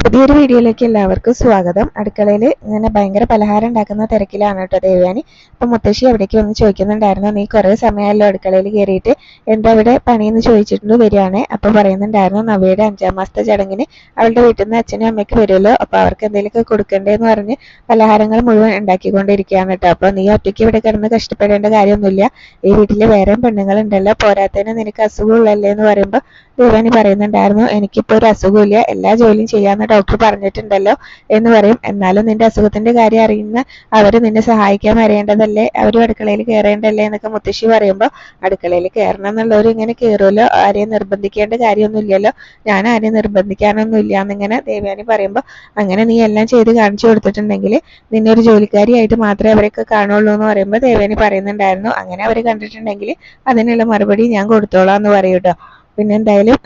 പുതിയൊരു വീഡിയോയിലേക്ക് എല്ലാവർക്കും സ്വാഗതം. അടുക്കളയിൽ ഇങ്ങനെ ഭയങ്കര പലഹാരം ഉണ്ടാക്കുന്ന തിരക്കിലാണ് കേട്ടോ ദേവ്യാനി. അപ്പൊ മുത്തശ്ശി അവിടേക്ക് വന്ന് ചോദിക്കുന്നുണ്ടായിരുന്നു നീ കുറേ സമയമല്ലോ അടുക്കളയിൽ കയറിയിട്ട്? എന്താ ഇവിടെ പണിയെന്ന് ചോദിച്ചിട്ടുണ്ട് വരികയാണ്? അപ്പൊ പറയുന്നുണ്ടായിരുന്നു നവയുടെ അഞ്ചാം മാസത്തെ ചടങ്ങിന് അവളുടെ വീട്ടിൽ നിന്ന് അച്ഛനും അമ്മയ്ക്ക് വരുമല്ലോ അപ്പൊ അവർക്ക് എന്തെങ്കിലുമൊക്കെ കൊടുക്കണ്ടേന്ന് പറഞ്ഞ് പലഹാരങ്ങൾ മുഴുവൻ ഉണ്ടാക്കിക്കൊണ്ടിരിക്കുകയാണ് കേട്ടോ. അപ്പൊ നീ ഒറ്റയ്ക്ക് ഇവിടെ കിടന്ന് കഷ്ടപ്പെടേണ്ട കാര്യമൊന്നുമില്ല. ഈ വീട്ടിൽ വേറെ പെണ്ണുങ്ങളുണ്ടല്ലോ പോരാത്തതിന് നിനക്ക് അസുഖമുള്ളല്ലേ എന്ന് പറയുമ്പോൾ ദേവാനി പറയുന്നുണ്ടായിരുന്നു എനിക്കിപ്പോ ഒരു അസുഖമില്ല എല്ലാ ജോലിയും ചെയ്യാന്ന് ഡോക്ടർ പറഞ്ഞിട്ടുണ്ടല്ലോ എന്ന് പറയും. എന്നാലും നിന്റെ അസുഖത്തിന്റെ കാര്യം അറിയുന്ന അവർ നിന്നെ സഹായിക്കാൻ വരേണ്ടതല്ലേ? അവരും അടുക്കളയിൽ കയറേണ്ടല്ലേ എന്നൊക്കെ മുത്തശ്ശി പറയുമ്പോൾ അടുക്കളയിൽ കയറണം എന്നുള്ളവർ ഇങ്ങനെ കയറുമല്ലോ ആരെയും നിർബന്ധിക്കേണ്ട കാര്യമൊന്നുമില്ലല്ലോ ഞാൻ ആരെയും നിർബന്ധിക്കാനൊന്നുമില്ല എന്നിങ്ങനെ ദേവയാനി പറയുമ്പോൾ അങ്ങനെ നീ എല്ലാം ചെയ്ത് കാണിച്ചു കൊടുത്തിട്ടുണ്ടെങ്കിൽ നിന്നെ ഒരു ജോലിക്കാരിയായിട്ട് മാത്രമേ അവരൊക്കെ കാണുള്ളൂ എന്ന് പറയുമ്പോൾ ദേവയാനി പറയുന്നുണ്ടായിരുന്നു. അങ്ങനെ അവർ കണ്ടിട്ടുണ്ടെങ്കിൽ അതിനുള്ള മറുപടി ഞാൻ കൊടുത്തോളാം എന്ന് പറയും കേട്ടോ പിന്നെ എന്തായാലും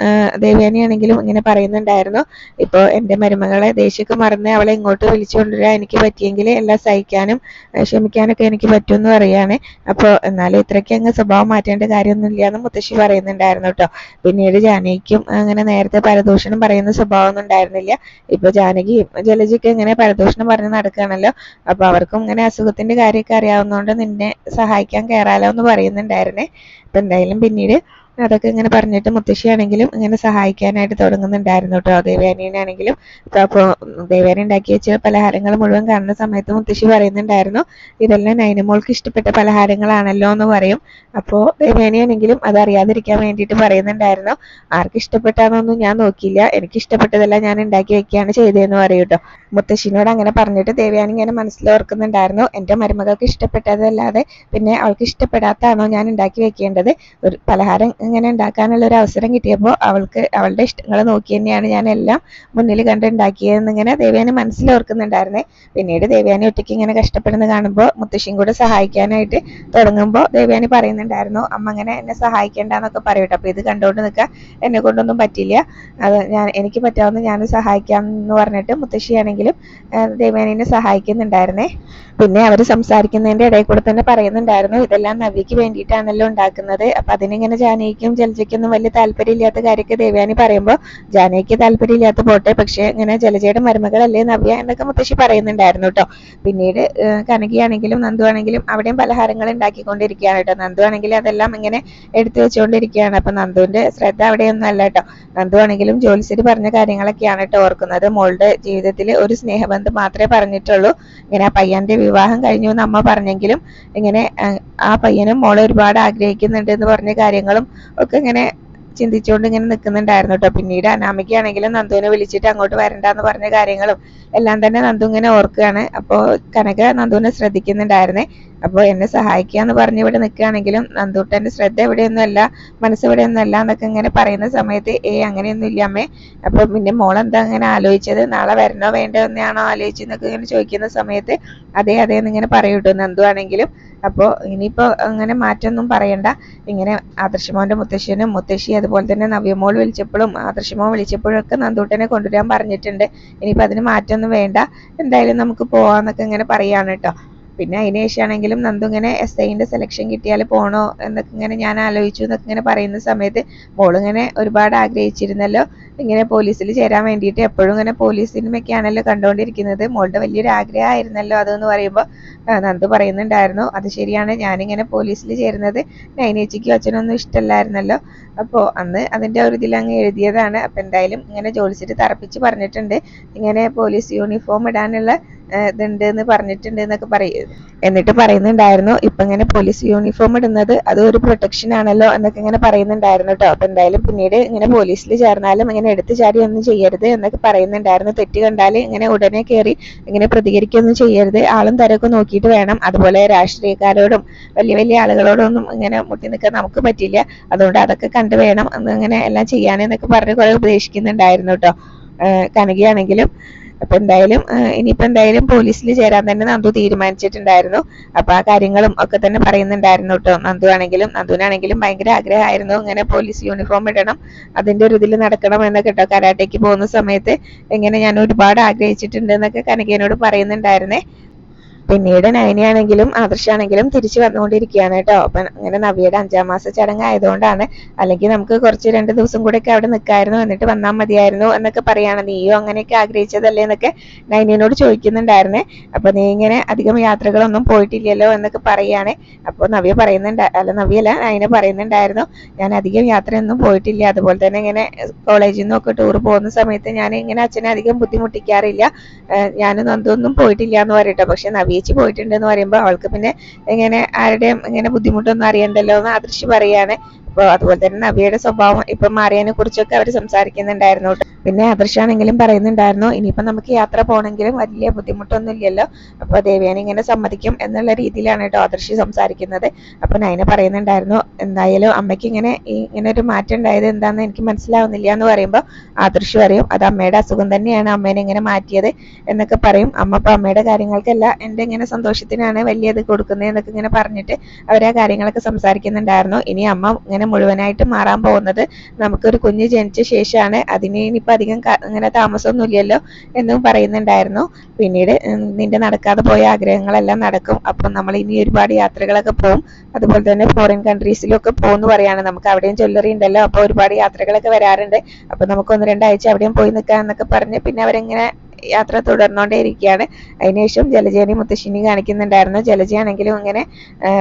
ദേവയാനി ആണെങ്കിലും ഇങ്ങനെ പറയുന്നുണ്ടായിരുന്നു. ഇപ്പോൾ എന്റെ മരുമകളെ ദേഷ്യമൊക്കെ മറന്ന് അവളെ ഇങ്ങോട്ട് വിളിച്ചു കൊണ്ടുവരാൻ എനിക്ക് പറ്റിയെങ്കിൽ എല്ലാം സഹിക്കാനും ക്ഷമിക്കാനൊക്കെ എനിക്ക് പറ്റുമെന്ന് പറയുകയാണ്. അപ്പോൾ എന്നാലും ഇത്രയ്ക്ക് അങ്ങ് സ്വഭാവം മാറ്റേണ്ട കാര്യമൊന്നുമില്ല എന്ന് മുത്തശ്ശി പറയുന്നുണ്ടായിരുന്നു കേട്ടോ. പിന്നീട് ജാനകിക്കും അങ്ങനെ നേരത്തെ പരദൂഷണം പറയുന്ന സ്വഭാവമൊന്നും ഉണ്ടായിരുന്നില്ല. ഇപ്പൊ ജാനകിയും ജലജിക്ക് ഇങ്ങനെ പരദൂഷണം പറഞ്ഞ് നടക്കുകയാണല്ലോ. അപ്പൊ അവർക്കും ഇങ്ങനെ അസുഖത്തിന്റെ കാര്യമൊക്കെ അറിയാവുന്നതുകൊണ്ട് നിന്നെ സഹായിക്കാൻ കയറാലോ എന്ന് പറയുന്നുണ്ടായിരുന്നേ. അപ്പൊ എന്തായാലും പിന്നീട് അതൊക്കെ ഇങ്ങനെ പറഞ്ഞിട്ട് മുത്തശ്ശിയാണെങ്കിലും ഇങ്ങനെ സഹായിക്കാനായിട്ട് തുടങ്ങുന്നുണ്ടായിരുന്നു കേട്ടോ. ദേവയാനിയാണെങ്കിലും അപ്പോൾ ദേവയാനി ഉണ്ടാക്കി വെച്ച പലഹാരങ്ങൾ മുഴുവൻ കാണുന്ന സമയത്ത് മുത്തശ്ശി പറയുന്നുണ്ടായിരുന്നു ഇതെല്ലാം നൈനമോൾക്ക് ഇഷ്ടപ്പെട്ട പലഹാരങ്ങളാണല്ലോ എന്ന് പറയും. അപ്പോൾ ദേവയാനിയാണെങ്കിലും അത് അറിയാതിരിക്കാൻ വേണ്ടിയിട്ട് പറയുന്നുണ്ടായിരുന്നു ആർക്ക് ഇഷ്ടപ്പെട്ടാന്നൊന്നും ഞാൻ നോക്കിയില്ല. എനിക്ക് ഇഷ്ടപ്പെട്ടതെല്ലാം ഞാൻ ഉണ്ടാക്കി വെക്കുകയാണ് ചെയ്തതെന്ന് പറയും മുത്തശ്ശിനോട് അങ്ങനെ പറഞ്ഞിട്ട് ദേവയാനി ഇങ്ങനെ മനസ്സിലോർക്കുന്നുണ്ടായിരുന്നു എന്റെ മരുമകൾക്ക് ഇഷ്ടപ്പെട്ടതല്ലാതെ പിന്നെ അവൾക്ക് ഇഷ്ടപ്പെടാത്തതാണോ ഞാൻ ഉണ്ടാക്കി വെക്കേണ്ടത്? ഒരു പലഹാരം ഇങ്ങനെ ഉണ്ടാക്കാനുള്ള ഒരു അവസരം കിട്ടിയപ്പോൾ അവൾക്ക് അവളുടെ ഇഷ്ടങ്ങൾ നോക്കി തന്നെയാണ് ഞാൻ എല്ലാം മുന്നിൽ കണ്ട് ഉണ്ടാക്കിയതെന്ന് ഇങ്ങനെ ദേവയാനി മനസ്സിലോർക്കുന്നുണ്ടായിരുന്നേ പിന്നീട് ദേവയാനി ഒറ്റയ്ക്ക് ഇങ്ങനെ കഷ്ടപ്പെടുന്നത് കാണുമ്പോൾ മുത്തശ്ശിയും കൂടെ സഹായിക്കാനായിട്ട് തുടങ്ങുമ്പോൾ ദേവയാനി പറയുന്നുണ്ടായിരുന്നു അമ്മ അങ്ങനെ എന്നെ സഹായിക്കേണ്ടെന്നൊക്കെ പറയട്ടെ അപ്പോൾ ഇത് കണ്ടുകൊണ്ട് നിൽക്കാൻ എന്നെ കൊണ്ടൊന്നും പറ്റില്ല. അത് ഞാൻ എനിക്ക് പറ്റാവുന്ന ഞാൻ സഹായിക്കാം എന്ന് പറഞ്ഞിട്ട് മുത്തശ്ശിയാണെങ്കിലും ആ, ദേവേനെ സഹായിക്കുന്നുണ്ടായിരുന്നേ. പിന്നെ അവർ സംസാരിക്കുന്നതിന്റെ ഇടയിൽ കൂടെ തന്നെ പറയുന്നുണ്ടായിരുന്നു ഇതെല്ലാം നവിക്ക് വേണ്ടിയിട്ടാണല്ലോ ഉണ്ടാക്കുന്നത്. അപ്പൊ അതിനിങ്ങനെ ജാനകിക്കും ജലജയ്ക്കൊന്നും വലിയ താല്പര്യമില്ലാത്ത കാര്യമൊക്കെ ദേവയാനി പറയുമ്പോൾ ജാനകിക്ക് താല്പര്യമില്ലാത്ത പോട്ടെ പക്ഷെ ഇങ്ങനെ ജലജയുടെ മരുമകളല്ലേ നവ്യ എന്നൊക്കെ മുത്തശ്ശി പറയുന്നുണ്ടായിരുന്നു കേട്ടോ. പിന്നീട് കനകിയാണെങ്കിലും നന്ദു ആണെങ്കിലും അവിടെയും പലഹാരങ്ങൾ ഉണ്ടാക്കിക്കൊണ്ടിരിക്കുകയാണ് കേട്ടോ. നന്ദു ആണെങ്കിൽ അതെല്ലാം ഇങ്ങനെ എടുത്തു വെച്ചുകൊണ്ടിരിക്കുകയാണ്. അപ്പൊ നന്ദുവിന്റെ ശ്രദ്ധ അവിടെയൊന്നും അല്ല കേട്ടോ. നന്ദു ആണെങ്കിലും ജോലിശ്ശേരി പറഞ്ഞ കാര്യങ്ങളൊക്കെയാണ് കേട്ടോ ഓർക്കുന്നത്. മോളുടെ ജീവിതത്തിൽ ഒരു സ്നേഹബന്ധം മാത്രമേ പറഞ്ഞിട്ടുള്ളൂ. ഇങ്ങനെ ആ പയ്യന്റെ വിവാഹം കഴിഞ്ഞു എന്ന് അമ്മ പറഞ്ഞെങ്കിലും ഇങ്ങനെ ആ പയ്യനും മോളെ ഒരുപാട് ആഗ്രഹിക്കുന്നുണ്ട് എന്ന് പറഞ്ഞ കാര്യങ്ങളും ഒക്കെ ഇങ്ങനെ ചിന്തിച്ചുകൊണ്ട് ഇങ്ങനെ നിൽക്കുന്നുണ്ടായിരുന്നു കേട്ടോ പിന്നീട് അനാമികയാണെങ്കിലും നന്ദുവിനെ വിളിച്ചിട്ട് അങ്ങോട്ട് വരണ്ടെന്ന് പറഞ്ഞ കാര്യങ്ങളും എല്ലാം തന്നെ നന്ദു ഇങ്ങനെ ഓർക്കുകയാണ്. അപ്പോൾ കനക നന്ദുവിനെ ശ്രദ്ധിക്കുന്നുണ്ടായിരുന്നേ. അപ്പോൾ എന്നെ സഹായിക്കുക എന്ന് പറഞ്ഞ് ഇവിടെ നിൽക്കുകയാണെങ്കിലും നന്ദൂട്ടന്റെ ശ്രദ്ധ എവിടെയൊന്നുമല്ല മനസ്സ് എവിടെയൊന്നുമല്ല എന്നൊക്കെ ഇങ്ങനെ പറയുന്ന സമയത്ത് ഏ അങ്ങനെയൊന്നും ഇല്ല അമ്മേ. അപ്പോൾ പിന്നെ മോൾ എന്താ അങ്ങനെ ആലോചിച്ചത്? നാളെ വരണോ വേണ്ടോ എന്നാണോ ആലോചിച്ചതെന്നൊക്കെ ഇങ്ങനെ ചോദിക്കുന്ന സമയത്ത് അതേ അതെ എന്നിങ്ങനെ പറയൂട്ടോ നന്ദു ആണെങ്കിലും. അപ്പോൾ ഇനിയിപ്പോൾ അങ്ങനെ മാറ്റമൊന്നും പറയണ്ട. ഇങ്ങനെ ആദർശമോന്റെ മുത്തശ്ശനും മുത്തശ്ശി അതുപോലെ തന്നെ നവ്യമോൾ വിളിച്ചപ്പോഴും ആദർശമോൻ വിളിച്ചപ്പോഴും ഒക്കെ നന്ദൂട്ടനെ കൊണ്ടുവരാൻ പറഞ്ഞിട്ടുണ്ട്. ഇനിയിപ്പോൾ അതിന് മാറ്റമൊന്നും വേണ്ട. എന്തായാലും നമുക്ക് പോവാന്നൊക്കെ ഇങ്ങനെ പറയാണ് കേട്ടോ. പിന്നെ അതിനുശേഷമാണെങ്കിലും നന്ദു ഇങ്ങനെ എസ് ഐന്റെ സെലക്ഷൻ കിട്ടിയാൽ പോണോ എന്നൊക്കെ ഇങ്ങനെ ഞാൻ ആലോചിച്ചു എന്നൊക്കെ ഇങ്ങനെ പറയുന്ന സമയത്ത് മോളിങ്ങനെ ഒരുപാട് ആഗ്രഹിച്ചിരുന്നല്ലോ. ഇങ്ങനെ പോലീസിൽ ചേരാൻ വേണ്ടിയിട്ട് എപ്പോഴും ഇങ്ങനെ പോലീസ് ആണല്ലോ കണ്ടുകൊണ്ടിരിക്കുന്നത് മോളുടെ വലിയൊരു ആഗ്രഹമായിരുന്നല്ലോ അതെന്ന് പറയുമ്പോൾ നന്ദു പറയുന്നുണ്ടായിരുന്നു. അത് ശരിയാണ്. ഞാനിങ്ങനെ പോലീസിൽ ചേരുന്നത് നൈനേച്ചിക്കും അച്ഛനൊന്നും ഇഷ്ടമല്ലായിരുന്നല്ലോ അപ്പോൾ അന്ന് അതിന്റെ ഒരു ഇതിൽ അങ്ങ് എഴുതിയതാണ്. അപ്പോൾ എന്തായാലും ഇങ്ങനെ ജോലിച്ചിട്ട് തറപ്പിച്ച് പറഞ്ഞിട്ടുണ്ട്. ഇങ്ങനെ പോലീസ് യൂണിഫോം ഇടാനുള്ള ഇതുണ്ട് എന്ന് പറഞ്ഞിട്ടുണ്ട് എന്നൊക്കെ പറയും. എന്നിട്ട് പറയുന്നുണ്ടായിരുന്നു ഇപ്പൊ ഇങ്ങനെ പോലീസ് യൂണിഫോം ഇടുന്നത് അത് ഒരു പ്രൊട്ടക്ഷൻ ആണല്ലോ എന്നൊക്കെ ഇങ്ങനെ പറയുന്നുണ്ടായിരുന്നു കേട്ടോ അപ്പൊ എന്തായാലും പിന്നീട് ഇങ്ങനെ പോലീസിൽ ചേർന്നാലും ഇങ്ങനെ എടുത്തു ചാടി ഒന്നും ചെയ്യരുത് എന്നൊക്കെ പറയുന്നുണ്ടായിരുന്നു. തെറ്റ് കണ്ടാൽ ഇങ്ങനെ ഉടനെ കയറി ഇങ്ങനെ പ്രതികരിക്കുകയൊന്നും ചെയ്യരുത്. ആളും തരമൊക്കെ നോക്കിയിട്ട് വേണം. അതുപോലെ രാഷ്ട്രീയക്കാരോടും വലിയ വലിയ ആളുകളോടൊന്നും ഇങ്ങനെ മുട്ടി നിൽക്കാൻ നമുക്ക് പറ്റില്ല. അതുകൊണ്ട് അതൊക്കെ കണ്ടു വേണം അങ്ങനെ എല്ലാം ചെയ്യാനെന്നൊക്കെ പറഞ്ഞ് കുറെ ഉപദേശിക്കുന്നുണ്ടായിരുന്നു കേട്ടോ കനകയാണെങ്കിലും അപ്പൊ എന്തായാലും ഇനി ഇനിയിപ്പോ എന്തായാലും പോലീസിൽ ചേരാൻ തന്നെ നന്ദു തീരുമാനിച്ചിട്ടുണ്ടായിരുന്നു. അപ്പൊ ആ കാര്യങ്ങളും ഒക്കെ തന്നെ പറയുന്നുണ്ടായിരുന്നു കേട്ടോ. നന്ദു ആണെങ്കിലും നന്ദുവിനാണെങ്കിലും ഭയങ്കര ആഗ്രഹമായിരുന്നു ഇങ്ങനെ പോലീസ് യൂണിഫോം ഇടണം അതിന്റെ ഒരു ഇതിൽ നടക്കണം എന്നൊക്കെ കേട്ടോ. കരാട്ടയ്ക്ക് പോകുന്ന സമയത്ത് ഇങ്ങനെ ഞാൻ ഒരുപാട് ആഗ്രഹിച്ചിട്ടുണ്ട് എന്നൊക്കെ കനകയോട് പറയുന്നുണ്ടായിരുന്നേ. പിന്നീട് നയനയാണെങ്കിലും ആദർശാണെങ്കിലും തിരിച്ചു വന്നുകൊണ്ടിരിക്കുകയാണ് കേട്ടോ. അപ്പൊ അങ്ങനെ നവിയുടെ അഞ്ചാം മാസ ചടങ്ങ് ആയതുകൊണ്ടാണ് അല്ലെങ്കിൽ നമുക്ക് കുറച്ച് രണ്ട് ദിവസം കൂടെ ഒക്കെ അവിടെ നിൽക്കായിരുന്നു എന്നിട്ട് വന്നാൽ മതിയായിരുന്നു എന്നൊക്കെ പറയാണ്. നീയോ അങ്ങനെയൊക്കെ ആഗ്രഹിച്ചതല്ലേ എന്നൊക്കെ നൈനിയോട് ചോദിക്കുന്നുണ്ടായിരുന്നേ. അപ്പൊ നീ ഇങ്ങനെ അധികം യാത്രകളൊന്നും പോയിട്ടില്ലല്ലോ എന്നൊക്കെ പറയാണ്. അപ്പോൾ നവ്യ പറയുന്നുണ്ട് അല്ല നവ്യല്ല നൈന പറയുന്നുണ്ടായിരുന്നു ഞാൻ അധികം യാത്രയൊന്നും പോയിട്ടില്ല. അതുപോലെ തന്നെ ഇങ്ങനെ കോളേജിൽ നിന്നൊക്കെ ടൂർ പോകുന്ന സമയത്ത് ഞാൻ ഇങ്ങനെ അച്ഛനെ അധികം ബുദ്ധിമുട്ടിക്കാറില്ല. ഞാൻ ഒന്നും പോയിട്ടില്ല എന്ന് പറയട്ടോ. പക്ഷെ നവ്യേച്ചി പോയിട്ടുണ്ട് എന്ന് പറയുമ്പോൾ അവൾക്ക് പിന്നെ ഇങ്ങനെ ആരുടെയും ഇങ്ങനെ ബുദ്ധിമുട്ടൊന്നും അറിയണ്ടല്ലോ എന്ന് ആദർശ് പറയാണ് അപ്പോൾ അതുപോലെ തന്നെ നബിയുടെ സ്വഭാവം ഇപ്പൊ മാറിയതിനെ കുറിച്ചൊക്കെ അവർ സംസാരിക്കുന്നുണ്ടായിരുന്നു. പിന്നെ ആദർശാണെങ്കിലും പറയുന്നുണ്ടായിരുന്നു ഇനിയിപ്പോൾ നമുക്ക് യാത്ര പോകണമെങ്കിലും വലിയ ബുദ്ധിമുട്ടൊന്നും ഇല്ലല്ലോ അപ്പൊ ദേവയാനി ഇങ്ങനെ സമ്മതിക്കും എന്നുള്ള രീതിയിലാണ് കേട്ടോ ആദർശ് സംസാരിക്കുന്നത്. അപ്പോൾ നയന പറയുന്നുണ്ടായിരുന്നു എന്തായാലും അമ്മയ്ക്ക് ഇങ്ങനെ ഇങ്ങനെ ഒരു മാറ്റം ഉണ്ടായത് എന്താണെന്ന് എനിക്ക് മനസ്സിലാവുന്നില്ല എന്ന് പറയുമ്പോൾ ആദർശി പറയും അത് അമ്മയുടെ അസുഖം തന്നെയാണ് അമ്മേനെ ഇങ്ങനെ മാറ്റിയത് എന്നൊക്കെ പറയും. അമ്മ അപ്പോൾ അമ്മയുടെ കാര്യങ്ങൾക്കല്ല എന്റെ ഇങ്ങനെ സന്തോഷത്തിനാണ് വലിയ ഇത് കൊടുക്കുന്നത് എന്നൊക്കെ ഇങ്ങനെ പറഞ്ഞിട്ട് അവർ ആ കാര്യങ്ങളൊക്കെ സംസാരിക്കുന്നുണ്ടായിരുന്നു. ഇനി അമ്മ ഇങ്ങനെ മുഴുവനായിട്ട് മാറാൻ പോകുന്നത് നമുക്കൊരു കുഞ്ഞ് ജനിച്ച ശേഷമാണ്. അതിന് ഇനിയിപ്പോൾ അധികം അങ്ങനെ താമസമൊന്നും ഇല്ലല്ലോ എന്നും പറയുന്നുണ്ടായിരുന്നു. പിന്നീട് നിന്റെ നടക്കാതെ പോയ ആഗ്രഹങ്ങളെല്ലാം നടക്കും. അപ്പം നമ്മൾ ഇനി ഒരുപാട് യാത്രകളൊക്കെ പോകും അതുപോലെ തന്നെ ഫോറിൻ കൺട്രീസിലൊക്കെ പോകുമെന്ന് പറയാണ്. നമുക്ക് അവിടെയും ജ്വല്ലറി ഉണ്ടല്ലോ. അപ്പോൾ ഒരുപാട് യാത്രകളൊക്കെ വരാറുണ്ട്. അപ്പോൾ നമുക്ക് ഒന്ന് രണ്ടാഴ്ച അവിടെയും പോയി നിൽക്കാം എന്നൊക്കെ പറഞ്ഞ് പിന്നെ അവരെങ്ങനെ യാത്ര തുടർന്നുകൊണ്ടേ ഇരിക്കുകയാണ് അതിനുശേഷം ജലജേനെ മുത്തശ്ശിനി കാണിക്കുന്നുണ്ടായിരുന്നു. ജലജയാണെങ്കിലും ഇങ്ങനെ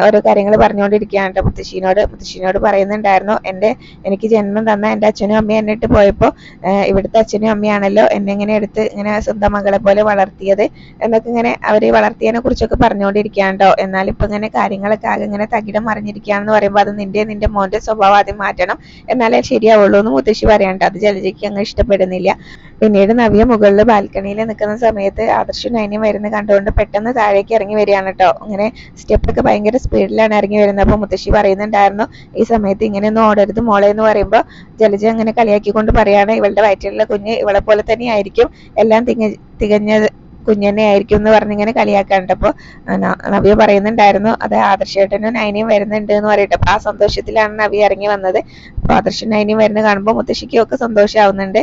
ഓരോ കാര്യങ്ങൾ പറഞ്ഞുകൊണ്ടിരിക്കുകയാണ് കേട്ടോ മുത്തശ്ശിനോട് മുത്തശ്ശിനോട് പറയുന്നുണ്ടായിരുന്നു എന്റെ എനിക്ക് ജന്മം തന്ന എന്റെ അച്ഛനും അമ്മയും എന്നെ ഇട്ട് പോയപ്പോൾ ഇവിടുത്തെ അച്ഛനും അമ്മയാണല്ലോ എന്നെ ഇങ്ങനെ എടുത്ത് ഇങ്ങനെ സ്വന്തം മകളെ പോലെ വളർത്തിയത് എന്നൊക്കെ ഇങ്ങനെ അവർ വളർത്തിയതിനെ കുറിച്ചൊക്കെ പറഞ്ഞുകൊണ്ടിരിക്കുകയാണ് കേട്ടോ ഇപ്പം ഇങ്ങനെ കാര്യങ്ങളൊക്കെ ആകെ ഇങ്ങനെ തകിടം മറിഞ്ഞിരിക്കുകയാണെന്ന് പറയുമ്പോൾ അത് നിന്റെ നിന്റെ മോന്റെ സ്വഭാവം ആദ്യം മാറ്റണം. എന്നാലേ ശരിയാവുള്ളൂ എന്ന് മുത്തശ്ശി പറയാണ്ട് അത് ജലജയ്ക്ക് അങ്ങ് ഇഷ്ടപ്പെടുന്നില്ല. പിന്നീട് നവ്യ മുകളിൽ ബാൽക്കണിയിൽ നിൽക്കുന്ന സമയത്ത് ആദർശം നൈന്യം വരുന്ന കണ്ടുകൊണ്ട് പെട്ടെന്ന് താഴേക്ക് ഇറങ്ങി വരികയാണ് കേട്ടോ. ഇങ്ങനെ സ്റ്റെപ്പൊക്കെ ഭയങ്കര സ്പീഡിലാണ് ഇറങ്ങി വരുന്നത്. അപ്പോൾ മുത്തശ്ശി പറയുന്നുണ്ടായിരുന്നു ഈ സമയത്ത് ഇങ്ങനെയൊന്നും ഓടരുത് മോളെ എന്ന് പറയുമ്പോൾ ജലജ അങ്ങനെ കളിയാക്കിക്കൊണ്ട് പറയാണ് ഇവളുടെ വയറ്റിലുള്ള കുഞ്ഞ് ഇവളെ പോലെ തന്നെ ആയിരിക്കും എല്ലാം തിക തികഞ്ഞ കുഞ്ഞെന്നെ ആയിരിക്കും എന്ന് പറഞ്ഞിങ്ങനെ കളിയാക്കാണ്ട് അപ്പോൾ നവ്യ പറയുന്നുണ്ടായിരുന്നു അത് ആദർശേട്ടനും നൈനയും വരുന്നുണ്ട് എന്ന് പറയട്ടെ. അപ്പോൾ ആ സന്തോഷത്തിലാണ് നവ്യ ഇറങ്ങി വന്നത്. അപ്പോൾ ആദർശൻ നൈനയും വരുന്ന കാണുമ്പോൾ മുത്തശ്ശിക്കും ഒക്കെ സന്തോഷമാവുന്നുണ്ട്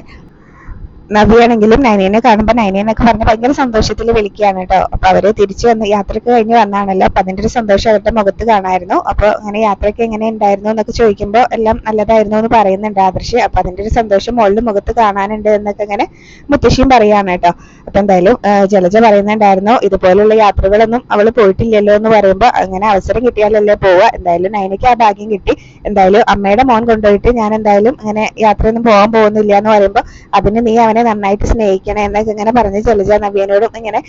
നവ്യാണെങ്കിലും നൈനേനെ കാണുമ്പോൾ നൈനേനൊക്കെ പറഞ്ഞ് ഭയങ്കര സന്തോഷത്തിൽ വിളിക്കുകയാണ് കേട്ടോ. അപ്പൊ അവർ തിരിച്ചു വന്ന് യാത്രയ്ക്ക് കഴിഞ്ഞ് വന്നാണല്ലോ. അപ്പൊ അതിന്റെ ഒരു സന്തോഷം അവരുടെ മുഖത്ത് കാണായിരുന്നു. അപ്പൊ അങ്ങനെ യാത്രയ്ക്ക് എങ്ങനെ ഉണ്ടായിരുന്നു എന്നൊക്കെ ചോദിക്കുമ്പോൾ എല്ലാം നല്ലതായിരുന്നു എന്ന് പറയുന്നുണ്ട് ആദർശ്. അപ്പൊ അതിന്റെ ഒരു സന്തോഷം മുകളിൽ മുഖത്ത് കാണാനുണ്ട് എന്നൊക്കെ ഇങ്ങനെ മുത്തശ്ശിയും പറയാണ് കേട്ടോ. അപ്പൊ എന്തായാലും ജലജ പറയുന്നുണ്ടായിരുന്നു ഇതുപോലുള്ള യാത്രകളൊന്നും അവൾ പോയിട്ടില്ലല്ലോ എന്ന് പറയുമ്പോൾ അങ്ങനെ അവസരം കിട്ടിയാലല്ലേ പോവുക. എന്തായാലും നൈനയ്ക്ക് ആ ഭാഗ്യം കിട്ടി. എന്തായാലും അമ്മയുടെ മോൻ കൊണ്ടുപോയിട്ട് ഞാൻ എന്തായാലും അങ്ങനെ യാത്രയൊന്നും പോകാൻ പോകുന്നില്ല എന്ന് പറയുമ്പോൾ അതിന് നീ അവനെ നന്നായിട്ട് സ്നേഹിക്കണേ എന്നൊക്കെ ഇങ്ങനെ പറഞ്ഞ് ചൊല്ലിച്ച നവ്യനോടും ഇങ്ങനെ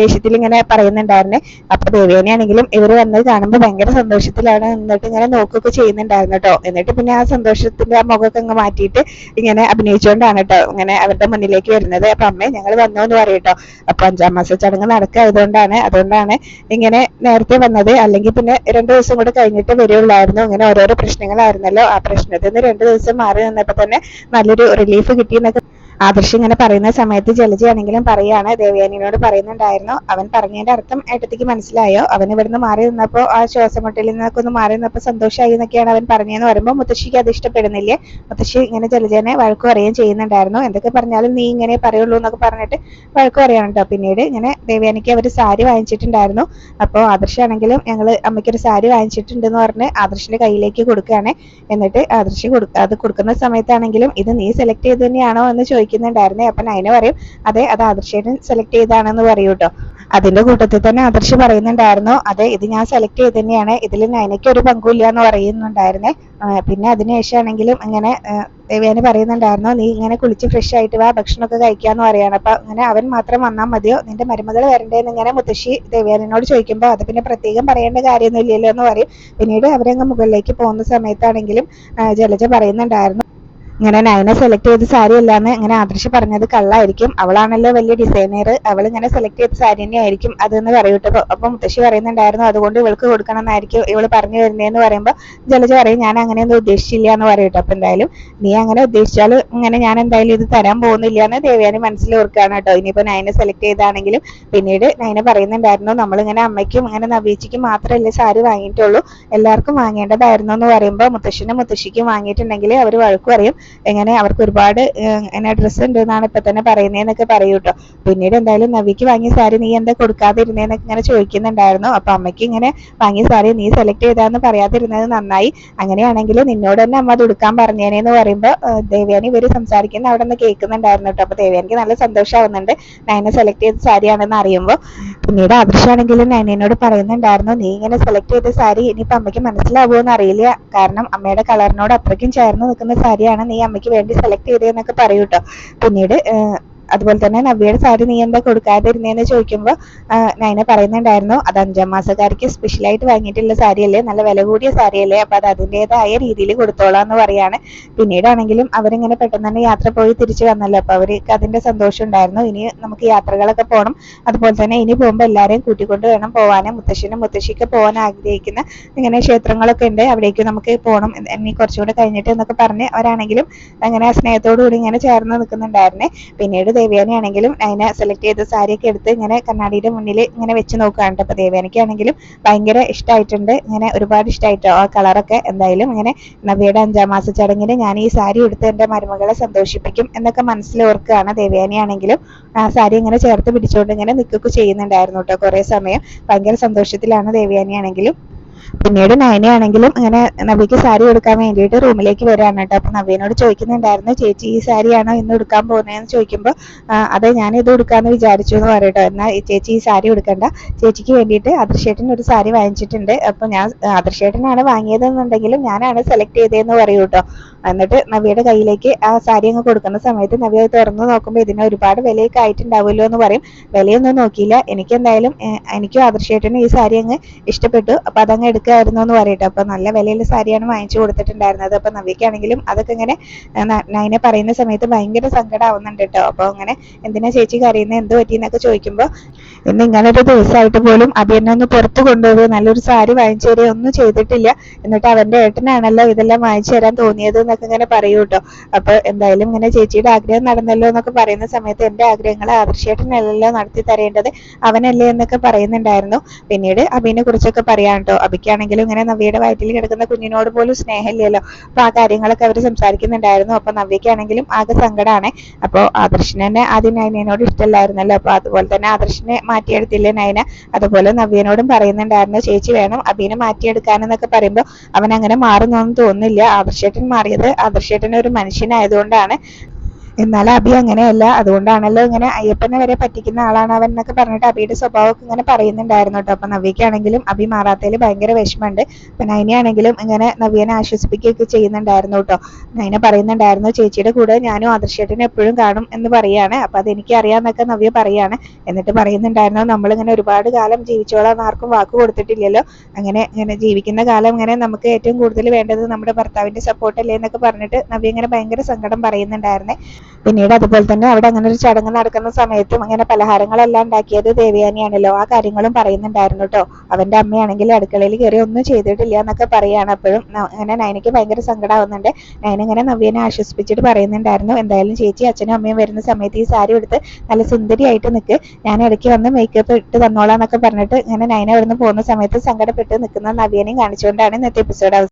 ദേഷ്യത്തിൽ ഇങ്ങനെ പറയുന്നുണ്ടായിരുന്നെ. അപ്പൊ ദേവേനെയാണെങ്കിലും ഇവർ വന്നത് കാണുമ്പോൾ ഭയങ്കര സന്തോഷത്തിലാണ് എന്നിട്ട് ഇങ്ങനെ നോക്കുകയൊക്കെ ചെയ്യുന്നുണ്ടായിരുന്നു കേട്ടോ എന്നിട്ട് പിന്നെ ആ സന്തോഷത്തിന്റെ ആ മുഖമൊക്കെ അങ്ങ് മാറ്റിയിട്ട് ഇങ്ങനെ അഭിനയിച്ചുകൊണ്ടാണ് കേട്ടോ ഇങ്ങനെ അവരുടെ മുന്നിലേക്ക് വരുന്നത്. അപ്പൊ അമ്മേ ഞങ്ങൾ വന്നു എന്ന് കേട്ടോ അപ്പൊ അഞ്ചാം മാസ ചടങ്ങ് നടക്കായതുകൊണ്ടാണ് അതുകൊണ്ടാണ് ഇങ്ങനെ നേരത്തെ വന്നത്. അല്ലെങ്കിൽ പിന്നെ രണ്ടു ദിവസം കൂടെ കഴിഞ്ഞിട്ട് വരുള്ളായിരുന്നു. ഇങ്ങനെ ഓരോരോ പ്രശ്നങ്ങളായിരുന്നല്ലോ. ആ പ്രശ്നത്തിൽ നിന്ന് രണ്ടു ദിവസം മാറി നിന്നപ്പോ തന്നെ നല്ലൊരു റിലീഫ് കിട്ടി എന്നൊക്കെ ആദർശ് ഇങ്ങനെ പറയുന്ന സമയത്ത് ജലജയാണെങ്കിലും പറയാണ്. ദേവയാനിയോട് പറയുന്നുണ്ടായിരുന്നു. അവൻ പറഞ്ഞതിന്റെ അർത്ഥം ഏട്ടത്തിക്ക് മനസ്സിലായോ? അവൻ ഇവിടുന്ന് മാറി നിന്നപ്പോ ആ ശ്വാസമുട്ടലിൽ നിന്നൊക്കെ ഒന്ന് മാറി നിന്നപ്പോ സന്തോഷമായി എന്നൊക്കെയാണ് അവൻ പറഞ്ഞതെന്ന് പറയുമ്പോൾ മുത്തശ്ശിക്ക് അത് ഇഷ്ടപ്പെടുന്നില്ലേ? മുത്തശ്ശി ഇങ്ങനെ ജലജനെ വഴക്ക് പറയുകയും ചെയ്യുന്നുണ്ടായിരുന്നു. എന്തൊക്കെ പറഞ്ഞാലും നീ ഇങ്ങനെ പറയുള്ളൂ എന്നൊക്കെ പറഞ്ഞിട്ട് വഴക്ക് പറയാണ് പിന്നീട് ഇങ്ങനെ ദേവയാനിക്ക് അവർ സാരി വാങ്ങിച്ചിട്ടുണ്ടായിരുന്നു. അപ്പോൾ ആദർശാണെങ്കിലും ഞങ്ങൾ അമ്മയ്ക്കൊരു സാരി വാങ്ങിച്ചിട്ടുണ്ടെന്ന് പറഞ്ഞ് ആദർശിന്റെ കയ്യിലേക്ക് കൊടുക്കുകയാണ്. എന്നിട്ട് ആദർശ് അത് കൊടുക്കുന്ന സമയത്താണെങ്കിലും ഇത് നീ സെലക്ട് ചെയ്ത് തന്നെയാണോ എന്ന് ചോദിക്കുന്നുണ്ടായിരുന്നേ അപ്പൊ നയന പറയും അതെ അത് ആദർശേട്ടൻ സെലക്ട് ചെയ്താണെന്ന് പറയൂ കേട്ടോ അതിന്റെ കൂട്ടത്തിൽ തന്നെ ആദർശ് പറയുന്നുണ്ടായിരുന്നു അതെ ഇത് ഞാൻ സെലക്ട് ചെയ്ത് തന്നെയാണ്. ഇതിൽ നയനയ്ക്ക് ഒരു പങ്കുമില്ല എന്ന് പറയുന്നുണ്ടായിരുന്നേ പിന്നെ അതിനുശേഷമാണെങ്കിലും ഇങ്ങനെ ആ, ദേവയാനി പറയുന്നുണ്ടായിരുന്നു നീ ഇങ്ങനെ കുളിച്ച് ഫ്രഷ് ആയിട്ട് വാ ഭക്ഷണമൊക്കെ കഴിക്കാന്ന് പറയാണ്. അപ്പൊ അങ്ങനെ അവൻ മാത്രം വന്നാൽ മതിയോ? നിന്റെ മരുമകൾ വരണ്ടേന്ന് ഇങ്ങനെ മുത്തശ്ശി ദേവയാനിനോട് ചോദിക്കുമ്പോൾ അത് പിന്നെ പ്രത്യേകം പറയേണ്ട കാര്യമൊന്നും ഇല്ലല്ലോ എന്ന് പറയും. പിന്നീട് അവരങ്ങ് മുകളിലേക്ക് പോകുന്ന സമയത്താണെങ്കിലും ജലജ പറയുന്നുണ്ടായിരുന്നു ഇങ്ങനെ നയനെ സെലക്ട് ചെയ്ത സാരി അല്ലാന്ന് ഇങ്ങനെ ആദർശ് പറഞ്ഞത് കള്ളായിരിക്കും. അവളാണല്ലോ വലിയ ഡിസൈനർ അവൾ ഇങ്ങനെ സെലക്ട് ചെയ്ത സാരി തന്നെ ആയിരിക്കും അതെന്ന് പറയൂട്ടോ. അപ്പൊ മുത്തശ്ശി പറയുന്നുണ്ടായിരുന്നു അതുകൊണ്ട് ഇവൾക്ക് കൊടുക്കണം എന്നായിരിക്കും ഇവൾ പറഞ്ഞു വരുന്നതെന്ന് പറയുമ്പോൾ ജലജ പറയും ഞാൻ അങ്ങനെയൊന്നും ഉദ്ദേശിച്ചില്ല എന്ന് പറയൂട്ടോ. അപ്പൊ എന്തായാലും നീ അങ്ങനെ ഉദ്ദേശിച്ചാൽ ഇങ്ങനെ ഞാൻ എന്തായാലും ഇത് തരാൻ പോകുന്നില്ല എന്ന് ദേവയാനി മനസ്സിൽ ഓർക്കുകയാണ് കേട്ടോ. ഇനിയിപ്പോ നയനെ സെലക്ട് ചെയ്താണെങ്കിലും പിന്നീട് നയന പറയുന്നുണ്ടായിരുന്നു നമ്മളിങ്ങനെ അമ്മയ്ക്കും ഇങ്ങനെ നവീച്ചയ്ക്കും മാത്രമല്ലേ സാരി വാങ്ങിയിട്ടുള്ളൂ. എല്ലാവർക്കും വാങ്ങേണ്ടതായിരുന്നു എന്ന് പറയുമ്പോൾ മുത്തശ്ശനും മുത്തശ്ശിക്കും വാങ്ങിയിട്ടുണ്ടെങ്കിൽ അവർ വഴക്ക് പറയും. എങ്ങനെ അവർക്ക് ഒരുപാട് ഇങ്ങനെ ഡ്രസ്സ് ഉണ്ട് എന്നാണ് ഇപ്പൊ തന്നെ പറയുന്നതെന്നൊക്കെ പറയൂ കേട്ടോ പിന്നീട് എന്തായാലും നവിക്ക് വാങ്ങിയ സാരി നീ എന്താ കൊടുക്കാതിരുന്നേന്നൊക്കെ ഇങ്ങനെ ചോദിക്കുന്നുണ്ടായിരുന്നു. അപ്പൊ അമ്മയ്ക്ക് ഇങ്ങനെ വാങ്ങിയ സാരി നീ സെലക്ട് ചെയ്താന്ന് പറയാതിരുന്നത് നന്നായി. അങ്ങനെയാണെങ്കിൽ നിന്നോട് തന്നെ അമ്മ അത് ഉടുക്കാൻ പറഞ്ഞേനെന്ന് പറയുമ്പോ ദേവയാനി ഇവർ സംസാരിക്കുന്ന അവിടെ നിന്ന് കേൾക്കുന്നുണ്ടായിരുന്നു കേട്ടോ അപ്പൊ ദേവ്യാനിക്ക് നല്ല സന്തോഷമാവുന്നുണ്ട് നയന സെലക്ട് ചെയ്ത സാരിയാണെന്ന് അറിയുമ്പോൾ പിന്നീട് ആദർശാണെങ്കിലും നയനയോട് പറയുന്നുണ്ടായിരുന്നു നീ ഇങ്ങനെ സെലക്ട് ചെയ്ത സാരി ഇനിയിപ്പോ അമ്മയ്ക്ക് മനസ്സിലാവുമോ എന്ന് അറിയില്ല. കാരണം അമ്മയുടെ കളറിനോട് അത്രയ്ക്കും ചേർന്ന് നിൽക്കുന്ന സാരിയാണ് നീ അമ്മയ്ക്ക് വേണ്ടി സെലക്ട് ചെയ്തതെന്നൊക്കെ പറയൂട്ടോ. പിന്നീട് അതുപോലെ തന്നെ നവ്യയുടെ സാരി നീ എന്താ കൊടുക്കാതിരുന്നേന്ന് ചോദിക്കുമ്പോൾ നയന പറയുന്നുണ്ടായിരുന്നു അത് അഞ്ചാം മാസക്കാർക്ക് സ്പെഷ്യലായിട്ട് വാങ്ങിയിട്ടുള്ള സാരിയല്ലേ നല്ല വില കൂടിയ സാരിയല്ലേ അപ്പൊ അത് അതിന്റെതായ രീതിയിൽ കൊടുത്തോളാം എന്ന് പറയാണ്. പിന്നീടാണെങ്കിലും അവരിങ്ങനെ പെട്ടെന്ന് തന്നെ യാത്ര പോയി തിരിച്ചു വന്നല്ലോ അപ്പൊ അവർക്ക് അതിന്റെ സന്തോഷം ഉണ്ടായിരുന്നു. ഇനി നമുക്ക് യാത്രകളൊക്കെ പോകണം അതുപോലെ തന്നെ ഇനി പോകുമ്പോൾ എല്ലാവരെയും കൂട്ടിക്കൊണ്ട് വേണം പോവാൻ മുത്തശ്ശനും മുത്തശ്ശിക്ക് പോകാൻ ആഗ്രഹിക്കുന്ന ഇങ്ങനെ ക്ഷേത്രങ്ങളൊക്കെ ഉണ്ട്. അവിടേക്ക് നമുക്ക് പോകണം ഇനി കുറച്ചുകൂടെ കഴിഞ്ഞിട്ട് എന്നൊക്കെ പറഞ്ഞ് അവരാണെങ്കിലും അങ്ങനെ സ്നേഹത്തോടു കൂടി ഇങ്ങനെ ചേർന്ന് നിൽക്കുന്നുണ്ടായിരുന്നേ. പിന്നീട് ദേവയാനി ആണെങ്കിലും അതിനെ സെലക്ട് ചെയ്ത സാരിയൊക്കെ എടുത്ത് ഇങ്ങനെ കണ്ണാടിയുടെ മുന്നിൽ ഇങ്ങനെ വെച്ച് നോക്കുകയാണ് ട്ടോ. അപ്പൊ ദേവയാനിക്കാണെങ്കിലും ഭയങ്കര ഇഷ്ടമായിട്ടുണ്ട് ഇങ്ങനെ ഒരുപാട് ഇഷ്ടമായിട്ടോ ആ കളറൊക്കെ എന്തായാലും ഇങ്ങനെ നവ്യയുടെ അഞ്ചാം മാസ ചടങ്ങിന് ഞാൻ ഈ സാരി എടുത്ത് എന്റെ മരുമകളെ സന്തോഷിപ്പിക്കും എന്നൊക്കെ മനസ്സിൽ ഓർക്കുകയാണ് ദേവയാനി ആണെങ്കിലും ആ സാരി ഇങ്ങനെ ചേർത്ത് പിടിച്ചുകൊണ്ട് ഇങ്ങനെ നിൽക്കുകയൊക്കെ ചെയ്യുന്നുണ്ടായിരുന്നു കേട്ടോ കുറേ സമയം. ഭയങ്കര സന്തോഷത്തിലാണ് ദേവയാനി ആണെങ്കിലും പിന്നീട് നയനയാണെങ്കിലും ഇങ്ങനെ നവ്യക്ക് സാരി കൊടുക്കാൻ വേണ്ടിയിട്ട് റൂമിലേക്ക് വരാണ് കേട്ടോ. അപ്പൊ നവ്യനോട് ചോദിക്കുന്നുണ്ടായിരുന്നു ചേച്ചി ഈ സാരിയാണോ ഇന്ന് എടുക്കാൻ പോകുന്നതെന്ന്? ചോദിക്കുമ്പോൾ അതെ ഞാൻ ഇത് എടുക്കാന്ന് വിചാരിച്ചു എന്ന് പറയട്ടോ എന്നാൽ ചേച്ചി ഈ സാരി എടുക്കണ്ട ചേച്ചിക്ക് വേണ്ടിയിട്ട് അദർശേട്ടൻ ഒരു സാരി വാങ്ങിച്ചിട്ടുണ്ട്. അപ്പൊ ഞാൻ അദർശേട്ടനാണ് വാങ്ങിയതെന്നുണ്ടെങ്കിലും ഞാനാണ് സെലക്ട് ചെയ്തതെന്ന് പറയൂ കേട്ടോ. എന്നിട്ട് നവ്യയുടെ കയ്യിലേക്ക് ആ സാരി അങ്ങ് കൊടുക്കുന്ന സമയത്ത് നവ്യ അത് തുറന്നു നോക്കുമ്പോൾ ഇതിന് ഒരുപാട് വിലയൊക്കെ ആയിട്ടുണ്ടാവുമല്ലോ എന്ന് പറയും. വിലയൊന്നും നോക്കിയില്ല. എനിക്ക് എന്തായാലും എനിക്കും ആദർശേട്ടനും ഈ സാരി അങ്ങ് ഇഷ്ടപ്പെട്ടു. അപ്പൊ അതങ്ങ് എടുക്കായിരുന്നു എന്ന് പറയട്ടെ. അപ്പൊ നല്ല വിലയുള്ള സാരിയാണ് വാങ്ങിച്ചു കൊടുത്തിട്ടുണ്ടായിരുന്നത്. അപ്പൊ നവ്യക്കാണെങ്കിലും അതൊക്കെ ഇങ്ങനെ നൈനെ പറയുന്ന സമയത്ത് ഭയങ്കര സങ്കടമാവുന്നുണ്ട് കേട്ടോ അപ്പൊ അങ്ങനെ എന്തിനാ ചേച്ചി കരയുന്നത് എന്ത് പറ്റിയെന്നൊക്കെ ചോദിക്കുമ്പോൾ ഇന്ന് ഇങ്ങനെ ഒരു ദിവസമായിട്ട് പോലും അത് എന്നെ ഒന്ന് പുറത്ത് കൊണ്ടുപോയി നല്ലൊരു സാരി വാങ്ങിച്ചു തരിക ഒന്നും ചെയ്തിട്ടില്ല. എന്നിട്ട് അവന്റെ ഏട്ടനാണല്ലോ ഇതെല്ലാം വാങ്ങിച്ചു തരാൻ തോന്നിയത് എന്നൊക്കെ ഇങ്ങനെ പറയൂ കേട്ടോ അപ്പൊ എന്തായാലും ഇങ്ങനെ ചേച്ചിയുടെ ആഗ്രഹം നടന്നല്ലോ എന്നൊക്കെ പറയുന്ന സമയത്ത് എന്റെ ആഗ്രഹങ്ങൾ ആദർശേട്ടനല്ലല്ലോ നടത്തി തരേണ്ടത് അവനല്ലേ എന്നൊക്കെ പറയുന്നുണ്ടായിരുന്നു. പിന്നീട് അബിനെ കുറിച്ചൊക്കെ പറയാൻ കേട്ടോ അബിക്കാണെങ്കിലും ഇങ്ങനെ നവ്യയുടെ വയറ്റിൽ കിടക്കുന്ന കുഞ്ഞിനോട് പോലും സ്നേഹമില്ലല്ലോ. അപ്പൊ ആ കാര്യങ്ങളൊക്കെ അവർ സംസാരിക്കുന്നുണ്ടായിരുന്നു. അപ്പൊ നവ്യക്കാണെങ്കിലും ആകെ സങ്കടമാണ് അപ്പോൾ ആദർശിന് തന്നെ ആദ്യം നയനയോട് ഇഷ്ടമല്ലായിരുന്നല്ലോ. അപ്പൊ അതുപോലെ തന്നെ ആദർശിനെ മാറ്റിയെടുത്തില്ലേ നയന? അതുപോലെ നവ്യനോടും പറയുന്നുണ്ടായിരുന്നു ചേച്ചി വേണം അബീനെ മാറ്റിയെടുക്കാനെന്നൊക്കെ പറയുമ്പോൾ അവൻ അങ്ങനെ മാറുന്നൊന്നും തോന്നുന്നില്ല. ആദർശേട്ടൻ മാറിയത് ആദർശേട്ടൻ ഒരു മനുഷ്യനായതുകൊണ്ടാണ്. എന്നാൽ അബി അങ്ങനെയല്ല. അതുകൊണ്ടാണല്ലോ ഇങ്ങനെ അയ്യപ്പനെ വരെ പറ്റിക്കുന്ന ആളാണ് അവൻ എന്നൊക്കെ പറഞ്ഞിട്ട് അബിയുടെ സ്വഭാവമൊക്കെ ഇങ്ങനെ പറയുന്നുണ്ടായിരുന്നു കേട്ടോ. അപ്പൊ നവ്യക്കാണെങ്കിലും അബി മാറാത്തതിൽ ഭയങ്കര വിഷമമുണ്ട്. അപ്പൊ നൈനയാണെങ്കിലും ഇങ്ങനെ നവ്യനെ ആശ്വസിപ്പിക്കുകയൊക്കെ ചെയ്യുന്നുണ്ടായിരുന്നു കേട്ടോ. നൈന പറയുന്നുണ്ടായിരുന്നു ചേച്ചിയുടെ കൂടെ ഞാനും ആദർശേട്ടനെ എപ്പോഴും കാണും എന്ന് പറയാണ്. അപ്പൊ അതെനിക്ക് അറിയാന്നൊക്കെ നവ്യ പറയാണ്. എന്നിട്ട് പറയുന്നുണ്ടായിരുന്നു നമ്മളിങ്ങനെ ഒരുപാട് കാലം ജീവിച്ചോളാം. ആർക്കും വാക്ക് കൊടുത്തിട്ടില്ലല്ലോ. അങ്ങനെ ഇങ്ങനെ ജീവിക്കുന്ന കാലം ഇങ്ങനെ നമുക്ക് ഏറ്റവും കൂടുതൽ വേണ്ടത് നമ്മുടെ ഭർത്താവിന്റെ സപ്പോർട്ട് അല്ലേ എന്നൊക്കെ പറഞ്ഞിട്ട് നവ്യ ഇങ്ങനെ ഭയങ്കര സങ്കടം പറയുന്നുണ്ടായിരുന്നേ. പിന്നീട് അതുപോലെ തന്നെ അവിടെ അങ്ങനെ ഒരു ചടങ്ങ് നടക്കുന്ന സമയത്തും അങ്ങനെ പലഹാരങ്ങളെല്ലാം ഉണ്ടാക്കിയത് ദേവയാനിയാണല്ലോ. ആ കാര്യങ്ങളും പറയുന്നുണ്ടായിരുന്നു കേട്ടോ. അവന്റെ അമ്മയാണെങ്കിൽ അടുക്കളയിൽ കയറി ഒന്നും ചെയ്തിട്ടില്ല എന്നൊക്കെ പറയാണ്. അപ്പോഴും അങ്ങനെ നയനയ്ക്ക് ഭയങ്കര സങ്കടമാവുന്നുണ്ട് നയന ഇങ്ങനെ നവ്യനെ ആശ്വസിപ്പിച്ചിട്ട് പറയുന്നുണ്ടായിരുന്നു. എന്തായാലും ചേച്ചി അച്ഛനും അമ്മയും വരുന്ന സമയത്ത് ഈ സാരി എടുത്ത് നല്ല സുന്ദരിയായിട്ട് നിൽക്ക് ഞാൻ ഇടയ്ക്ക് വന്ന് മേക്കപ്പ് ഇട്ട് തന്നോളാം എന്നൊക്കെ പറഞ്ഞിട്ട് ഇങ്ങനെ നയന ഇവിടുന്ന് പോകുന്ന സമയത്ത് സങ്കടപ്പെട്ട് നിൽക്കുന്ന നവ്യനെയും കാണിച്ചുകൊണ്ടാണ് ഇന്നത്തെ എപ്പിസോഡ്